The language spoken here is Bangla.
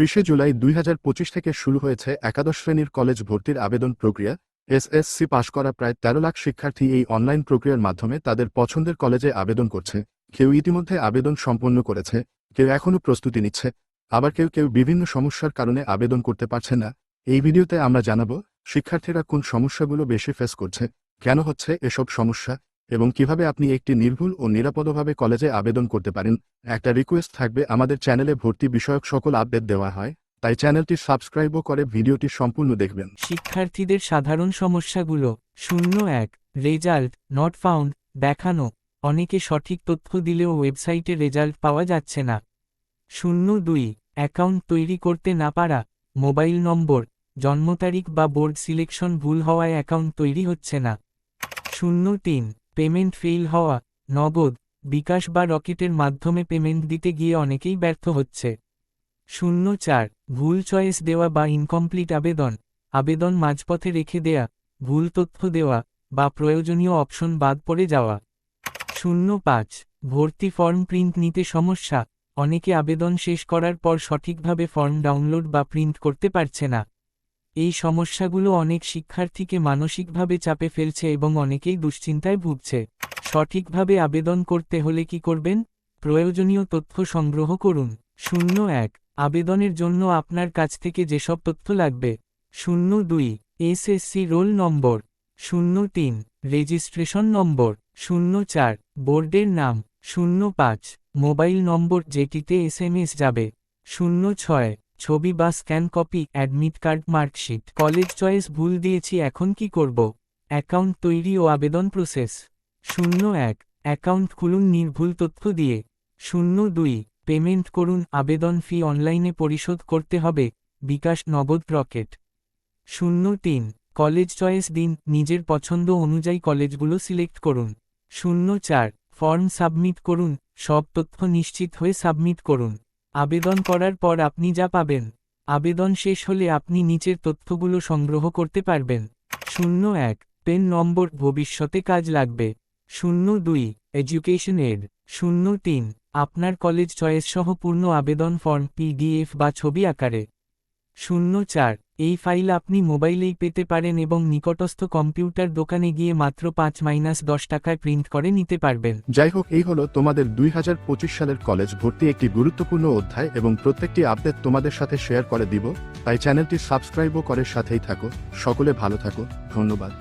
ত্রিশে জুলাই দুই হাজার পঁচিশ থেকে শুরু হয়েছে একাদশ শ্রেণির কলেজ ভর্তির আবেদন প্রক্রিয়া। এসএসসি পাশ করা প্রায় তেরো লাখ শিক্ষার্থী এই অনলাইন প্রক্রিয়ার মাধ্যমে তাদের পছন্দের কলেজে আবেদন করছে। কেউ ইতিমধ্যে আবেদন সম্পন্ন করেছে, কেউ এখনও প্রস্তুতি নিচ্ছে, আবার কেউ কেউ বিভিন্ন সমস্যার কারণে আবেদন করতে পারছে না। এই ভিডিওতে আমরা জানাব, শিক্ষার্থীরা কোন সমস্যাগুলো বেশি ফেস করছে, কেন হচ্ছে এসব সমস্যা এবং কীভাবে আপনি একটি নির্ভুল ও নিরাপদভাবে কলেজে আবেদন করতে পারেন, একটা রিকোয়েস্ট থাকবে আমাদের চ্যানেলে ভর্তি বিষয়ক সকল আপডেট দেওয়া হয়, তাই চ্যানেলটি সাবস্ক্রাইবও করে ভিডিওটি সম্পূর্ণ দেখবেন। শিক্ষার্থীদের সাধারণ সমস্যাগুলো, শূন্য এক রেজাল্ট নট ফাউন্ড দেখানো, অনেকে সঠিক তথ্য দিলেও ওয়েবসাইটে রেজাল্ট পাওয়া যাচ্ছে না। শূন্য দুই অ্যাকাউন্ট তৈরি করতে না পারা মোবাইল নম্বর, জন্ম তারিখ বা বোর্ড সিলেকশন ভুল হওয়ায় অ্যাকাউন্ট তৈরি হচ্ছে না। শূন্য তিন পেমেন্ট ফেইল হওয়া, নগদ, বিকাশ বা রকেটের মাধ্যমে পেমেন্ট দিতে গিয়ে অনেকেই ব্যর্থ হচ্ছে। শূন্য চার, ভুল চয়েস দেওয়া বা ইনকমপ্লিট আবেদন আবেদন মাঝপথে রেখে দেয়া, ভুল তথ্য দেওয়া, বা প্রয়োজনীয় অপশন বাদ পড়ে যাওয়া। শূন্য পাঁচ, ভর্তি ফর্ম প্রিন্ট নিতে সমস্যা, অনেকে আবেদন শেষ করার পর সঠিকভাবে ফর্ম ডাউনলোড বা প্রিন্ট করতে পারছে না। এই সমস্যাগুলো অনেক শিক্ষার্থীকে মানসিকভাবে চাপে ফেলছে এবং অনেকেই দুশ্চিন্তায় ভুগছে। সঠিকভাবে আবেদন করতে হলে কি করবেন? প্রয়োজনীয় তথ্য সংগ্রহ করুন। শূন্য এক, আবেদনের জন্য আপনার কাছ থেকে যেসব তথ্য লাগবে। শূন্য দুই, এসএসসি রোল নম্বর। শূন্য তিন, রেজিস্ট্রেশন নম্বর। শূন্য চার, বোর্ডের নাম। শূন্য পাঁচ, মোবাইল নম্বর যেটিতে এসএমএস যাবে। শূন্য ছয় ছবি বা scan copy, admit card, marksheet. College choice ভুল দিয়েছি, এখন কি করব? অ্যাকাউন্ট তৈরি ও আবেদন প্রসেস। শূন্য এক, অ্যাকাউন্ট খুলুন নির্ভুল তথ্য দিয়ে। শূন্য দুই, পেমেন্ট করুন, আবেদন ফি অনলাইনে পরিশোধ করতে হবে, বিকাশ নগদ রকেট। শূন্য তিন, কলেজ চয়েস দিন, নিজের পছন্দ অনুযায়ী কলেজগুলো সিলেক্ট করুন। শূন্য চার, ফর্ম সাবমিট করুন, সব তথ্য নিশ্চিত হয়ে সাবমিট করুন। আবেদন করার পর আপনি যা পাবেন। আবেদন শেষ হলে আপনি নিচের তথ্যগুলো সংগ্রহ করতে পারবেন। শূন্য এক, পেন নম্বর, ভবিষ্যতে কাজ লাগবে। শূন্য দুই, এডুকেশন এড। শূন্য তিন, আপনার কলেজ চয়েস সহ পূর্ণ আবেদন ফর্ম, পিডিএফ বা ছবি আকারে। শূন্য চার এই ফাইল আপনি মোবাইলেই পেতে পারেন এবং নিকটস্থ কম্পিউটার দোকানে গিয়ে মাত্র পাঁচ মাইনাস দশ টাকায় প্রিন্ট করে নিতে পারবেন। যাই হোক, এই হলো তোমাদের দুই হাজার পঁচিশ সালের কলেজ ভর্তি একটি গুরুত্বপূর্ণ অধ্যায় এবং প্রত্যেকটি আপডেট তোমাদের সাথে শেয়ার করে দিব। তাই চ্যানেলটি সাবস্ক্রাইবও করে সাথেই থাকো। সকলে ভালো থাকো। ধন্যবাদ।